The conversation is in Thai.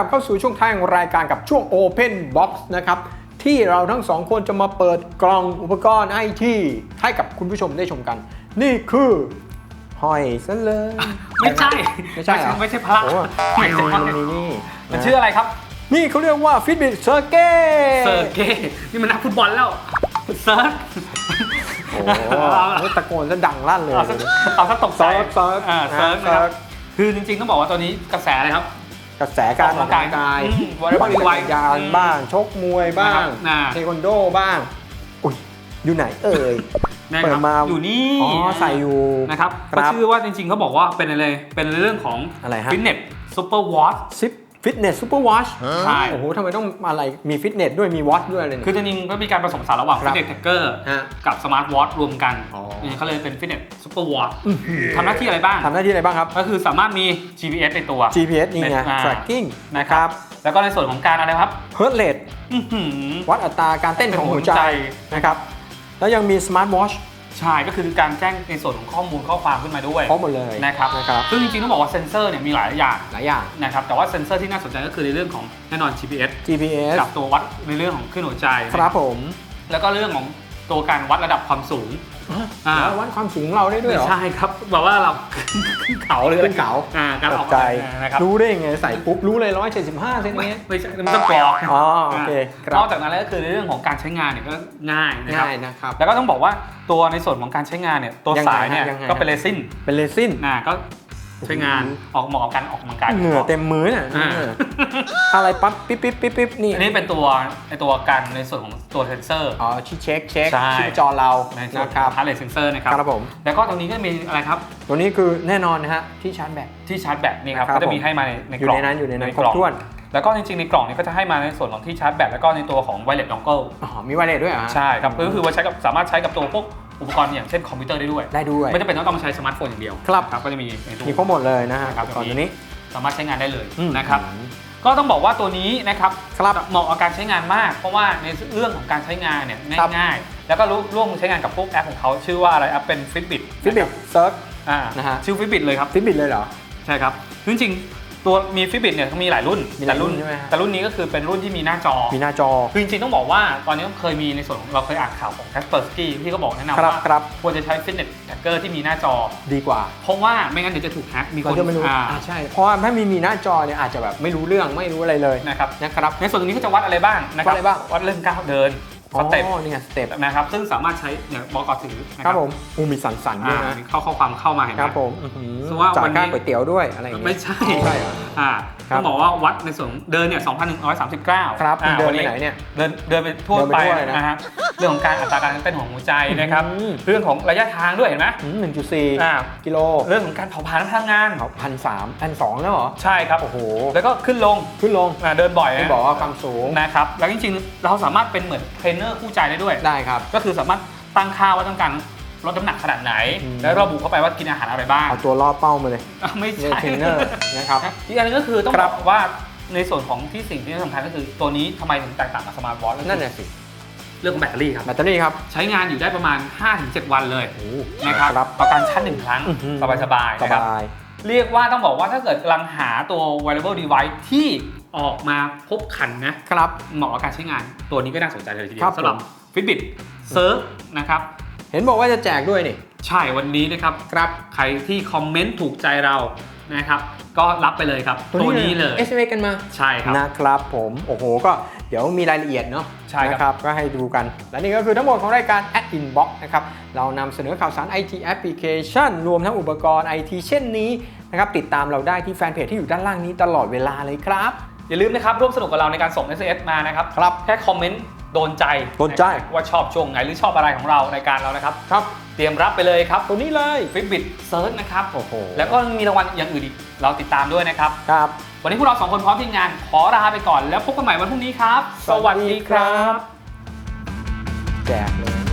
ลับเข้าสู่ช่วงท้ายของรายการกับช่วง Open Box นะครับที่เราทั้งสองคนจะมาเปิดกล่องอุปกรณ์ไอทีให้กับคุณผู้ชมได้ชมกัน นี่คือห้อยซะเลย ไม่ใช่ ไม่ใช่เหรอไม่ใช่พระโอ้ไม่มันใช่มีมันมีนี่มันนะชื่ออะไรครับ นี่เขาเรียกว่า Fitbit Circuit เซอร์เก้นี่มันนักฟุตบอลแล้วเซิร์ชโอ้โหตะโกนจะดังลั่นเลยเอาสักเอาสักตกใจเซิร์ชเซิร์ชอ่าเซิร์ชนะนะครับเซิร์ชคือจริงๆต้องบอกว่าตัวนี้กระแสอะไรครับ กระแสการออกกำลังกายอืมวอลเลย์บอลปั่นจักรยานอืมบ้าง ชกมวยบ้างอ่าเทควันโดบ้าง อุ้ยอยู่ไหนเอ่ยนะเปิคดรับมาอยู่นี่อ๋อใส่อยู่นะครับครัก็บชื่อว่าจริงๆเขาบอกว่าเป็นอะไรเป็นเรื่องของอะไรฮะฟิตเนสซูเปอร์วอทซิป ฟิตเนสซูเปอร์วอชใช่ โอ้โหทำไมต้องอะไรมีฟิตเนสด้วยมีวอชด้วยอะไรเนี่ย คือจริงๆก็มีการผสมผสานระหว่างคฟิรับตเนสแท็กเกอร์ฮะกับสมาร์ทวอทรวมกันอ๋อนี่เขาเลยเป็นฟิตเนสซูเปอร์วอททำหน้าที่อะไรบ้างทำหน้าที่อะไรบ้างครับ ก็คือสามารถมี GPS ในตัว GPS นี่ไงอ่า tracking นะครับ แล้วก็ในส่วนของการอะไรครับ heart rate อื้อหือวัดอัตราการเต้นของหัวใจนะครับ แล้วยังมี smart watch ใช่ก็คือการแจ้งในส่วนของข้อมูลข้อความขึ้นมาด้วยพร้อมหมดเลยนะครับนะครับซึ่งจริงๆต้องบอกว่าเซ็นเซอร์เนี่ยมีหลายอย่างหลายอย่างนะครับแต่ว่าเซ็นเซอร์ที่น่าสนใจก็คือในเรื่องของแน่นอน GPS GPS กับตัววัดในเรื่องของคลื่นหัวใจครับผม แล้วก็เรื่องของ ตัวการวัดระดับความสูง อ่า แล้ววัดความสูงเราได้ด้วยเหรอใช่ครับแบบว่าเราขึ้นเขาเลยขึ้นเขาอ่าการตออกกใจ กำลังกายนะครับรู้ได้ยังไงใส่ปุ๊บรู้เลย175เซนไม่เมตรไม่ใช่มันต้องกรอกอ๋อโอเคครันบ อกจากนั้นแล้วก็คือในเรื่องของการใช้งานเนี่ยก็ง่ายนะครับ ง่ายนะครับ แล้วก็ต้องบอกว่าตัวในส่วนของการใช้งานเนี่ยตัวยังไงสายเนี่ยฮะยังไงก็เป็นเรซินเป็นเลซิน นะก็ ใช้งานออกเหมาะกับการออกกำลังกายเหงื่อเต็มมือน่ะอ่าเอออะไรปั๊บปิ๊บปิ๊บปิ๊บปิ๊บนี่อันนี้เป็นตัวในตัวการในส่วนของตัวเซนเซอร์อ๋อชี้เช็คเช็คใช่ชีพจรเราในส่วนนะขคอรังบฮาร์ดเรทเซนเซอร์นะครับครับผมแล้วก็ตรงนี้ก็มีอะไรครับ ตัวนี้คือแน่นอนนะฮะที่ชาร์จแบตที่ชาร์จแบตนี่ครับครับก็จะมีให้มาในในอยู่กล่องในนั้นอยู่ในนั้นคกรบล่องถ้วนแล้วก็จริงๆในกล่องนี้ก็จะให้มาในส่วนของที่ชาร์จแบตแล้วก็ในตัวของไวเลสดองเกิลอ๋อมีไวเลสด้วยเหรอฮะใช่ครับก็คือว่าใช้กับสามารถใช้กับตัวพวก อุปกรณ์อย่างเช่นคอมพิวเตอร์ได้ด้วย ได้ด้วย ไม่จำเป็นต้องต้องมาใช้สมาร์ทโฟนอย่างเดียวครับครับ ก็จะมีในตัว มีครบหมดเลยนะฮะครับ ก่อนตัวนี้ สามารถใช้งานได้เลยอืม นะครับ ก็ต้องบอกว่าตัวนี้นะครับครับเหมาะกับการใช้งานมาก เพราะว่าในเรื่องของการใช้งานเนี่ยครับ ง่ายๆ แล้วก็ร่วมใช้งานกับพวกแอปของเขาชื่อว่าอะไรแอปเป็น Fitbit ฟิตบินะตครับเซิร์ช อ่านะฮะ ชื่อ Fitbit เลยครับ ฟิตบิตเลยเหรอ ใช่ครับจริงๆ ตัวมี Fitbit เนี่ยมีหลายรุ่นมีหลายรุ่นแต่ใช่ไหมฮะ แต่รุ่นนี้ก็คือเป็นรุ่นที่มีหน้าจอมีหน้าจอ คือจริงๆต้องบอกว่าตอนนี้เคยมีในส่วนของเราเคยอ่านข่าวของ Kaspersky ที่เขาบอกแนะนำครับว่าครับ ควรจะใช้ Fitness Tracker ที่มีหน้าจอ ดีกว่า เพราะว่าไม่งั้นเดี๋ยวจะถูกแฮ็กมีคเรานจะไม่รู้อ่าอ่าใช่ เพราะว่าถ้ามีมีหน้าจอเนี่ยอาจจะแบบไม่รู้เรื่องไม่รู้อะไรเลยนะครับ นะครับ ในส่วนตรงนี้ก็จะวัดอะไรบ้างนะครัวัดอะไรบ้าง วัดเรื่องก้าวเดิน สเต็ปอ๋อนี่ไงสเต็ปนะครับซึ่งสามารถใช้เนี่ยบอกกอถือนะคครัรับบผมอูมีสันสันๆด้วยอ่านะ เข้าข้อความเข้ามาเห็นไหคมรับผมอื้อหือสมมุติว่าจ่าวัยนนี้ค่าก๋วยเตี๋ยวด้วยอะไรอย่างเงี้ยไม่ใช่ ใช่เหรอ อ่าครับต้องบอกว่าวัดในส่วนเดินเนี่ย2,139ครับอ่าเดินวัไปไหนเนี่ยเดินเดินไปทั่วเดินไปไปทั่วเลยนะนะฮะเรื่องของการอัตราการเต้นของหัวใจนะครับ อืม เรื่องของระยะทางด้วยเห็นไหมหนึ่งจุดสี่อ่ากิโลเรื่องของการเผาผลาญพลังงานเขาพันสามพันสองแล้วเหรอ ใช่ครับโอ้โห แล้วก็ขึ้นลงขึ้นลงอ่าเดินบ่อยไม่นะบอกว่าความสูง นะครับแล้วจริงๆ เราสามารถเป็นเหมือนเทรนเนอร์คู่ใจได้ด้วย ได้ครับ ก็คือสามารถตั้งค่าว่าต้องการ ลดน้ำหนักขนาดไหน อืม แล้วระบุเข้าไปว่ากินอาหารอะไรบ้างเอาตัวล่อเป้ามาเลยอะไม่เรียใช่ เทรนเนอร์นะครับ อีกอันหนึงก็คือต้องครับ บอกว่าในส่วนของที่สิ่งที่สำคัญก็คือตัวนี้ทำไมถึงแตกต่างกับสมาร์ทวอทนั่นแหละสิเรื่องของแบตเตอรี่ครับ แบตเตอรี่ครับ ใช้งานอยู่ได้ประมาณ 5-7 วันเลยโอ้โหนะครับครับต่อการชาร์จหนึ่งครั้งอื้อหือ สบายๆสนะครับ บาย เรียกว่าต้องบอกว่าถ้าเกิดกำลังหาตัว wearable device ที่ออกมาพบขันนะครับ เหมาะกับการใช้งาน ตัวนี้ก็น่าสนใจเลยทีเดียครัวบสำหรับ Fitbit Surf นะครับ เห็นบอกว่าจะแจกด้วยนี่ ใช่วันนี้นะครับครับ ใครที่คอมเมนต์ถูกใจเรานะครับ ก็รับไปเลยครับ ตัวนี้เลยเอสเอกันมาใช่ครับ นะครับผมโอ้โหก็เดี๋ยวมีรายละเอียดเนาะใช่ครับ นะครับ ก็ให้ดูกัน และนี่ก็คือทั้งหมดของรายการ Ad Inbox นะครับ เรานำเสนอข่าวสาร IT Application รวมทั้งอุปกรณ์ IT เช่นนี้นะครับติดตามเราได้ที่แฟนเพจที่อยู่ด้านล่างนี้ตลอดเวลาเลยครับ อย่าลืมนะครับร่วมสนุกกับเราในการส่ง SMS มานะครับครับ แค่คอมเมนต์ โดนใจโดนใจะว่าชอบช่วงไหนหรือชอบอะไรของเราในการเรานะครับ ครับ เตรียมรับไปเลยครับตัวนี้เลย Fitbit Search นะครับ โอ้โห แล้วก็มีรางวัลอย่างอื่นอีก เราติดตามด้วยนะครับ ครับ วันนี้พวกเราสองคนพร้อมทีมงาน ขอลาไปก่อนแล้วพบกันใหม่วันพรุ่งนี้ครับ สวัสดีครับ แจกเลย